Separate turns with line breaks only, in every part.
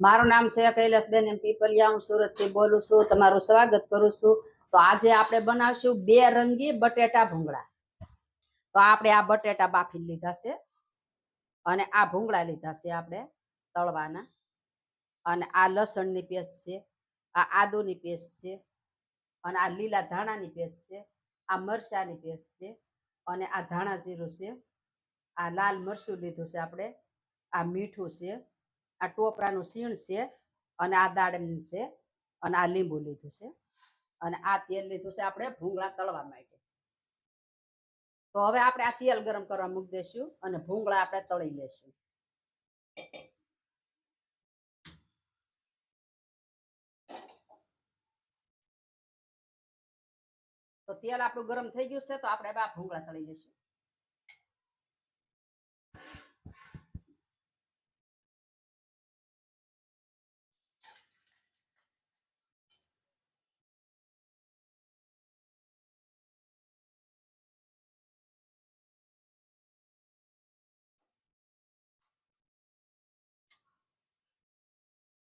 મારું નામ છે કૈલાસબેન, એમ પીપલિયા હું સુરતથી બોલું છું. તમારું સ્વાગત કરું છું. તો આજે આપણે બનાવશું બે રંગી બટેટા ભૂંગળા. તો આપણે આ બટેટા બાફી લીધા છે અને આ ભૂંગળા લીધા છે આપણે તળવાના. અને આ લસણની પેસ્ટ છે, આ આદુની પેસ્ટ છે, અને આ લીલા ધાણાની પેસ્ટ છે, આ મરચાની પેસ્ટ છે, અને આ ધાણા જીરું છે. આ લાલ મરચું લીધું છે આપણે. આ મીઠું છે. આ ટોપરાનું સીણ છે અને આ દાડમ છે અને આ લીંબુ લીધું છે. અને આ તેલ લીધું છે આપણે ભૂંગળા તળવા માટે. તો હવે આપણે આ તેલ ગરમ કરવા મૂકી દઈશું અને ભૂંગળા આપણે તળી લેશું તો તેલ આપણું ગરમ થઈ ગયું છે તો આપણે આ ભૂંગળા તળી લઈશું.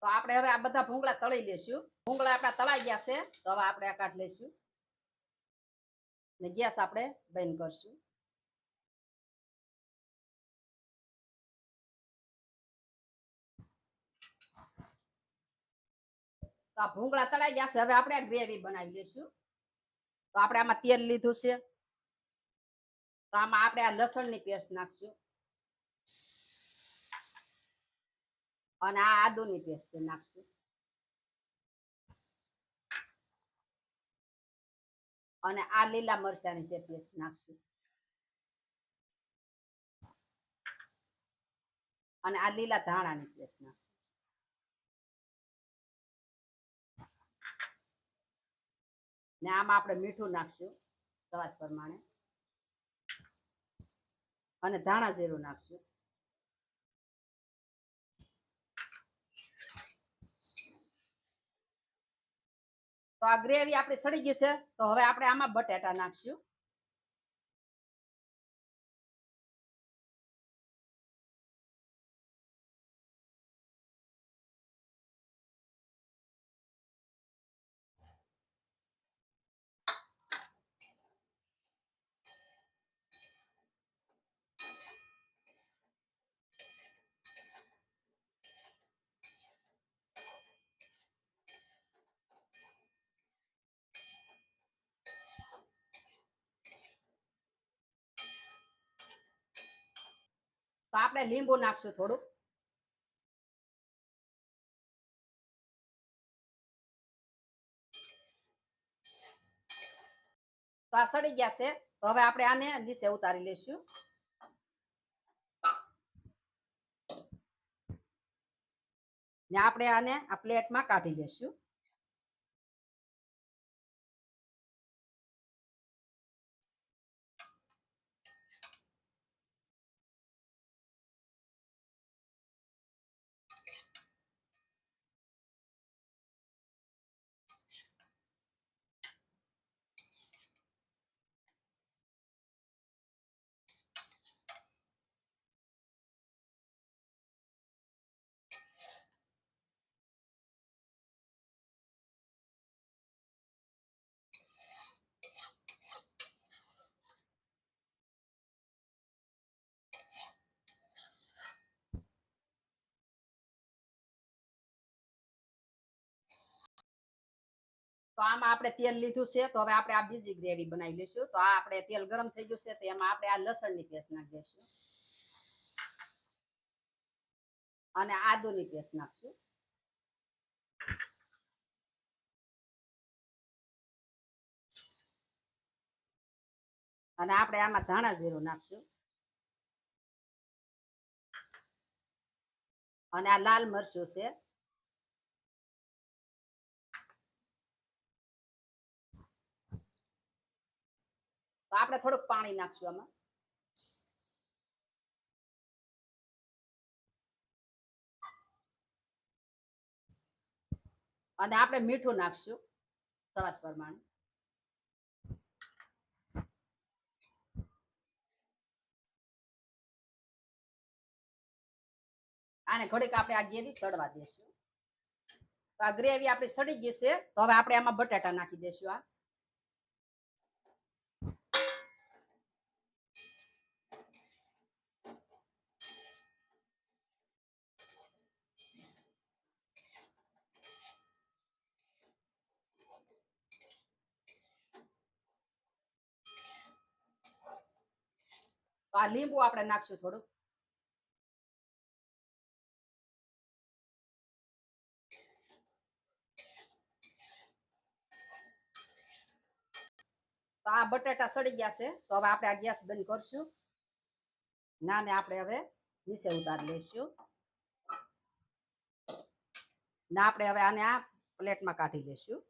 તો આપણે હવે આ બધા ભૂંગળા તળી લેશું. ભૂંગળા આપણા તળાઈ ગયા છે, તો હવે આપણે આ કાઢ લેશું ને ગેસ આપણે બંધ કરશું. તો આ ભૂંગળા તળાઈ ગયા છે, હવે આપણે આ ગ્રેવી બનાવી લઈશું. તો આપણે આમાં તેલ લીધું છે. તો આમાં આપણે આ લસણની પેસ્ટ નાખશું. અને આ આદુની પેસ્ટ નાખશું. અને આ લીલા મરચાની જે પેસ્ટ નાખશું. અને આ લીલા ધાણાની પેસ્ટ નાખશું. ને આમાં આપણે મીઠું નાખશું, સ્વાદ પ્રમાણે. અને ધાણા જીરું નાખશું. તો આ ગ્રેવી આપણી સડી ગઈ છે. તો હવે આપણે આમાં બટેટા નાખશું. તો આપણે લીંબુ નાખશું થોડું તો આ સડી ગયા છે. તો હવે આપણે આને નીચે ઉતારી લઈશું. ને આપણે આને આ પ્લેટમાં કાઢી લેશું તો આમાં આપણે તેલ લીધું છે, તો હવે આપણે આ બીજી ગ્રેવી બનાવી લઈશું. તો આ આપણે તેલ ગરમ થઈ ગયું છે, તો એમાં આપણે આ લસણની પેસ્ટ નાખી દઈશું અને આદુની પેસ્ટ નાખશું. અને આપણે આમાં ધાણા જીરું નાખશું. અને આ લાલ મરચું છે. તો આપણે થોડુંક પાણી નાખશું આમાં. અને આપણે મીઠું નાખશું સ્વાદ પ્રમાણે. આને ઘડીક આપણે આ ગ્રેવી સડવા દેશું. તો આ ગ્રેવી આપણી સડી ગઈ છે, તો હવે આપણે આમાં બટાટા નાખી દેશું આ. આ લીંબુ આપણે નાખશું થોડું તો આ બટાટા સડી ગયા છે, તો હવે આપણે આ ગેસ બંધ કરશું. ના ને આપણે હવે નીચે ઉતારી લઈશું. ના, આપણે હવે આને આ પ્લેટમાં કાઢી લઈશું.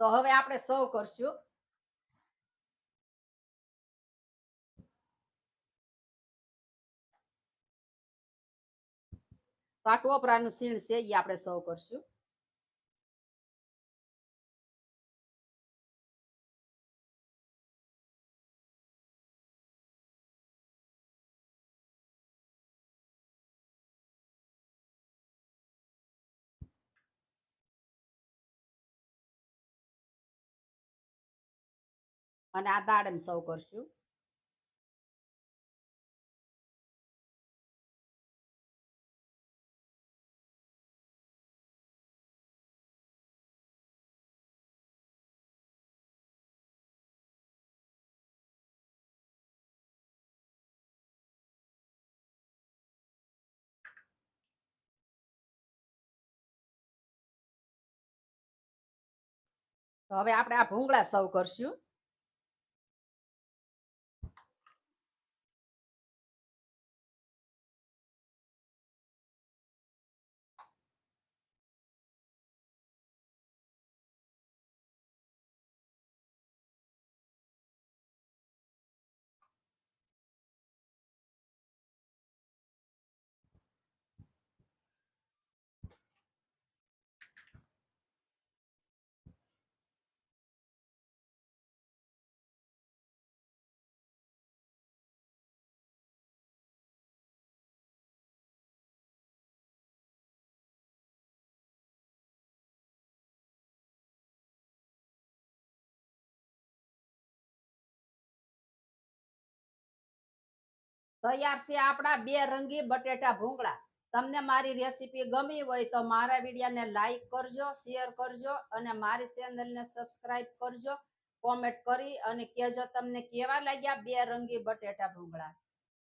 તો હવે આપણે સર્વ કરશું તો આ ટોપરાનું સીણ છે એ આપણે સર્વ કરશું અને આ દાડમ સર્વ કરશું. તો હવે આપણે આ ભૂંગળા સર્વ કરશું. તૈયાર છે આપણા બે રંગી બટેટા ભૂંગળા. તમને મારી રેસીપી ગમી હોય તો મારા વિડીયોને લાઈક કરજો, શેર કરજો અને મારી ચેનલને સબસ્ક્રાઇબ કરજો, કોમેન્ટ કરી અને કહેજો તમને કેવા લાગ્યા બે રંગી બટેટા ભૂંગળા.